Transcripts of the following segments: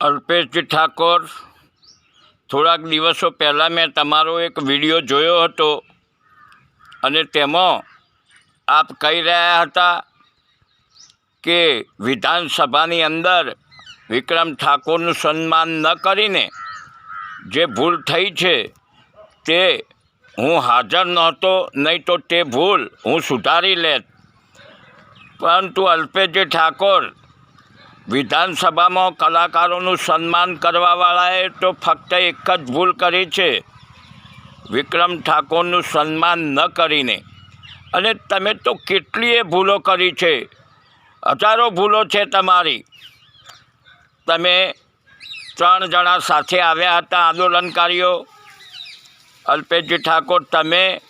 અલ્પેશજી ઠાકોર, થોડાક દિવસો પહેલાં મેં તમારો એક વીડિયો જોયો હતો અને તેમાં આપ કહી રહ્યા હતા કે વિધાનસભાની અંદર વિક્રમ ઠાકોરનું સન્માન ન કરીને જે ભૂલ થઈ છે તે હું હાજર નહોતો, નહીં તો તે ભૂલ હું સુધારી લેત. પરંતુ અલ્પેશજી ઠાકોર વિધાનસભામાં કલાકારોનું સન્માન કરવાવાળાએ તો ફક્ત એક જ ભૂલ કરી છે. વિક્રમ ઠાકોરનું સન્માન ન કરીને. અને તમે તો કેટલીય ભૂલો કરી છે. હજારો ભૂલો છે તમારી. તમે ત્રણ જણા સાથે આવ્યા હતા આંદોલનકારીઓ. અલ્પેશજી ઠાકોર, તમે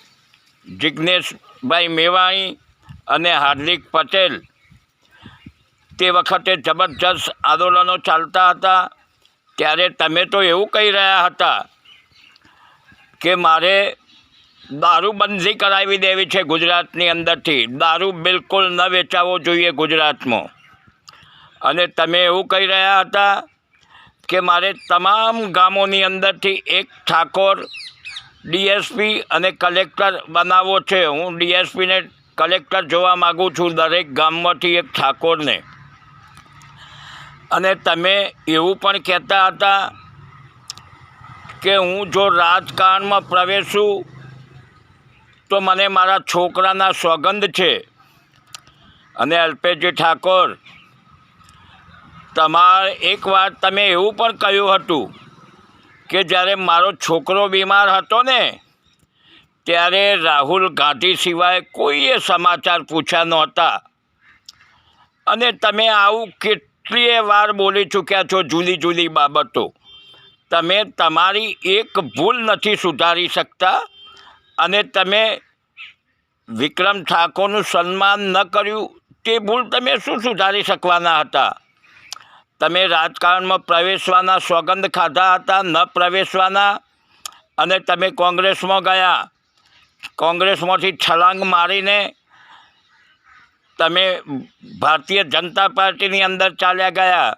જિજ્ઞેશભાઈ મેવાણી અને હાર્દિક પટેલ. તે વખતે જબરજસ્ત આંદોલનો ચાલતા હતા. ત્યારે તમે તો એવું કહી રહ્યા હતા કે મારે દારૂબંધી કરાવી દેવી છે ગુજરાતની અંદરથી. દારૂ બિલકુલ ન વેચાવો જોઈએ ગુજરાતમાં. અને તમે એવું કહી રહ્યા હતા કે મારે તમામ ગામોની અંદરથી એક ઠાકોર ડીએસપી અને કલેક્ટર બનાવવો છે. હું ડીએસપીને કલેક્ટર જોવા માગું છું દરેક ગામમાંથી એક ઠાકોરને. અને તમે એવું પણ કહેતા હતા કે હું જો રાજકારણમાં પ્રવેશું, તો મને મારા છોકરાના સોગંદ છે. અને અલ્પેશજી ઠાકોર, તમારે એક વાર તમે એવું પણ કહ્યું હતું કે જ્યારે મારો છોકરો બીમાર હતો ને, ત્યારે રાહુલ ગાંધી સિવાય કોઈએ સમાચાર પૂછ્યા નહોતા. અને તમે આવું કેટલીય વાર બોલી ચૂક્યા છો જુદી જુદી બાબતો. તમે તમારી એક ભૂલ નથી સુધારી શકતા અને તમે વિક્રમ ઠાકોરનું સન્માન ન કર્યું તે ભૂલ તમે શું સુધારી શકવાના હતા? તમે રાજકારણમાં પ્રવેશવાના સોગંદ ખાધા હતા, ન પ્રવેશવાના અને તમે કોંગ્રેસમાં ગયા. કોંગ્રેસમાંથી છલાંગ મારીને તમે ભારતીય જનતા પાર્ટીની અંદર ચાલ્યા ગયા.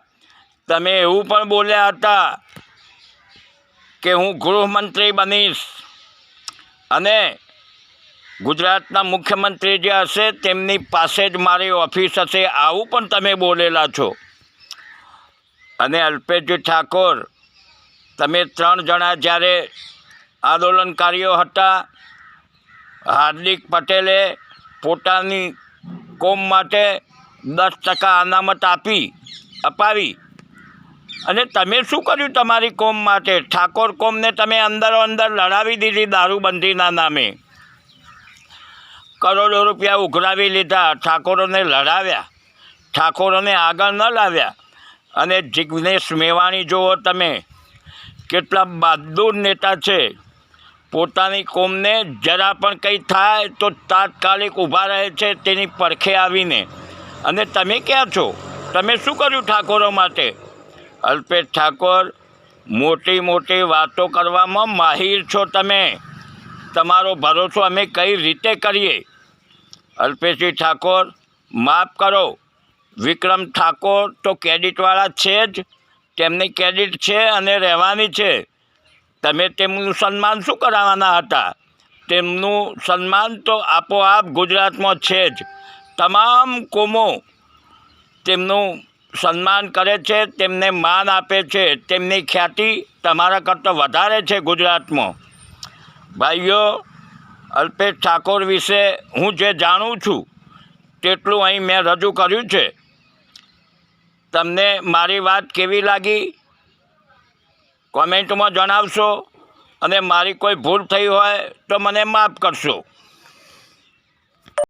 તમે એવું પણ બોલ્યા હતા કે હું ગૃહમંત્રી બનીશ. અને ગુજરાતના મુખ્યમંત્રી જે હશે તેમની પાસે જ મારી ઓફિસ હશે આવું પણ તમે બોલેલા છો. અને અલ્પેશજી ઠાકોર, તમે ત્રણ જણા જ્યારે આંદોલનકારીઓ હતા, હાર્દિક પટેલે પોતાની કોમ માટે દસ ટકા અનામત આપી, અપાવી. અને તમે શું કર્યું તમારી કોમ માટે? ઠાકોર કોમને તમે અંદરો અંદર લડાવી દીધી દારૂબંધીના નામે. કરોડો રૂપિયા ઉઘરાવી લીધા, ઠાકોરોને લડાવ્યા. ઠાકોરોને આગળ ન લાવ્યા. અને જિગ્નેશ મેવાણી જુઓ તમે, કેટલા બહાદુર નેતા છે. પોતાની કોમને જરા પણ કંઈ થાય તો તાત્કાલિક ઊભા રહે છે તેની પડખે આવીને. અને તમે ક્યાં છો? તમે શું કર્યું ઠાકોરો માટે? અલ્પેશ ઠાકોર, મોટી મોટી વાતો કરવામાં માહિર છો તમે. તમારો ભરોસો અમે કઈ રીતે કરીએ? અલ્પેશજી ઠાકોર, માફ કરો. વિક્રમ ઠાકોર તો ક્રેડિટવાળા છે જ. તેમની ક્રેડિટ છે અને રહેવાની છે. તમે તેમનું સન્માન શું કરાવવાના હતા? તેમનું સન્માન તો આપોઆપ ગુજરાતમાં છે જ. તમામ કોમો તેમનું સન્માન કરે છે, તેમને માન આપે છે, તેમની ખ્યાતિ તમારા કરતાં વધારે છે ગુજરાતમાં. ભાઈઓ, અલ્પેશ ઠાકોર વિશે હું જે જાણું છું, તેટલું અહીં મેં રજૂ કર્યું છે. તમને મારી વાત કેવી લાગી? કોમેન્ટમાં જણાવશો અને મારી કોઈ ભૂલ થઈ હોય તો મને માફ કરશો.